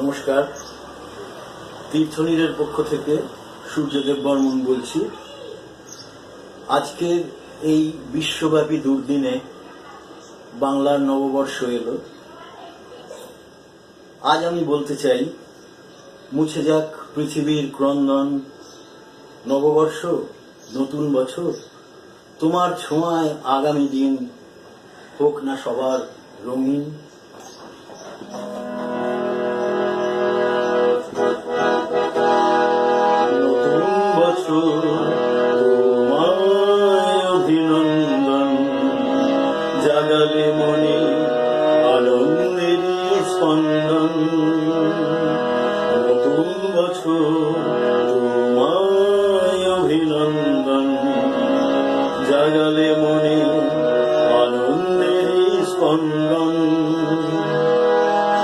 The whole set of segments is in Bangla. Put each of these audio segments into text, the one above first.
নমস্কার। তীর্থনীরের পক্ষ থেকে সূর্যদেব বর্মন বলছি। আজকের এই বিশ্বব্যাপী দুর্দিনে বাংলার নববর্ষ এলো। আজ আমি বলতে চাই, মুছে যাক পৃথিবীর ক্রন্দন। নববর্ষ, নতুন বছর, তোমার ছোঁয়ায় আগামী দিন হোক না সবার রঙিন। স্পন্দন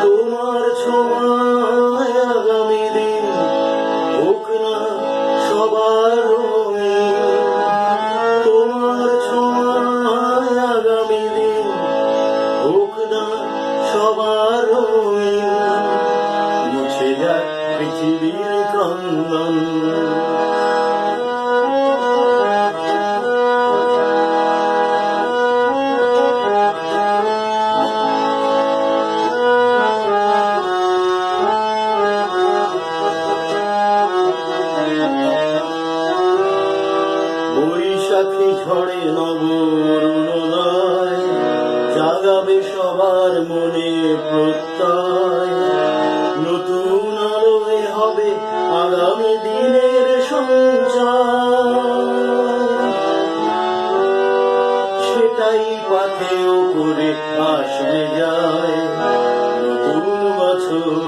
তোমার ছোঁয়ায় আগামী দিন হোক না সবার। তোমার ছোঁয়ায় আগামী দিন হোক না সবার। মুছে যাক পৃথিবীর ক্রন্দন বৈশাখী ঝড়ে নবরুণোদয় জাগাবে সবার মনে প্রত্যয়। নতুন আলোয় হবে আগামী দিনের সঞ্চার। সেটাই পাথেও করে আসবে যায়। নতুন বছর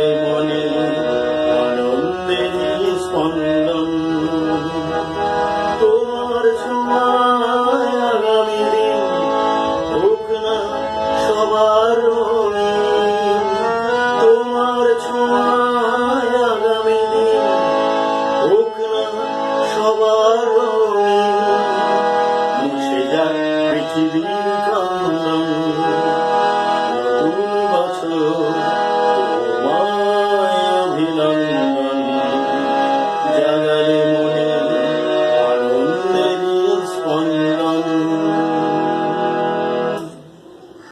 Rasul